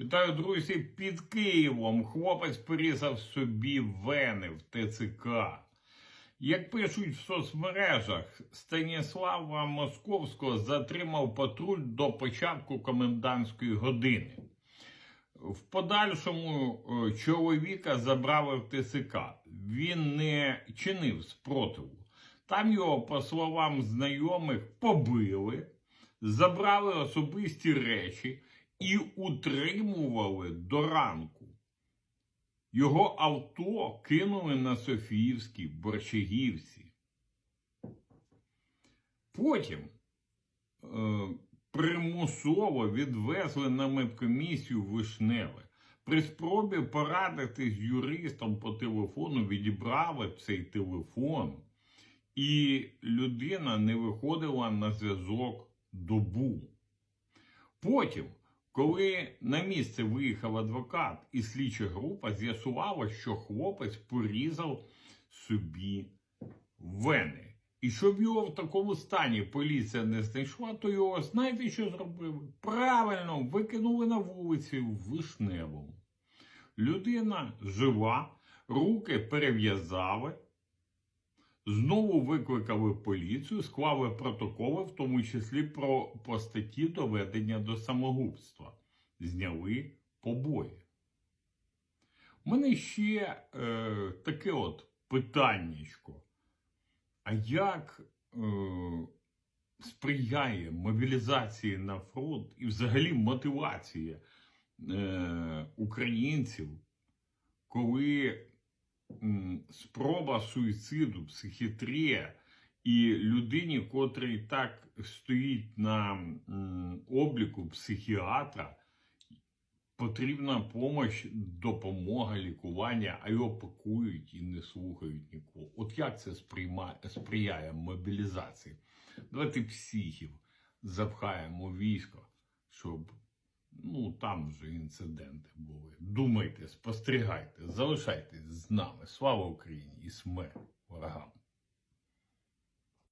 Вітаю, друзі, під Києвом хлопець порізав собі вени в ТЦК. Як пишуть в соцмережах, Станіслава Московського затримав патруль до початку комендантської години. В подальшому е, чоловіка забрали в ТСК. Він не чинив спротиву. Там його, по словам знайомих, побили, забрали особисті речі і утримували до ранку. Його авто кинули на Софіївській Борщагівці. Потім е, примусово відвезли на медкомісію Вишневе. При спробі порадити з юристом по телефону відібрали цей телефон, і людина не виходила на зв'язок добу. Потім, коли на місце виїхав адвокат і слідча група, з'ясувало, що хлопець порізав собі вени. І щоб його в такому стані поліція не знайшла, то його знаєте, що зробили? Правильно, викинули на вулиці в Вишневому. Людина жива, руки перев'язали, знову викликали поліцію, склали протоколи, в тому числі про по статті доведення до самогубства. Зняли побої. У мене ще е, таке от питаннячко. А як е, сприяє мобілізації на фронт і взагалі мотивація е, українців, коли м, спроба суїциду, психіатрія і людині, котрий так стоїть на м, обліку психіатра, потрібна допомога, допомога, лікування, а його пакують і не слухають нікого. От як це сприймає, сприяє мобілізації? Давайте психів запхаємо військо, щоб ну там вже інциденти були. Думайте, спостерігайте, залишайтесь з нами. Слава Україні і смерть ворогам!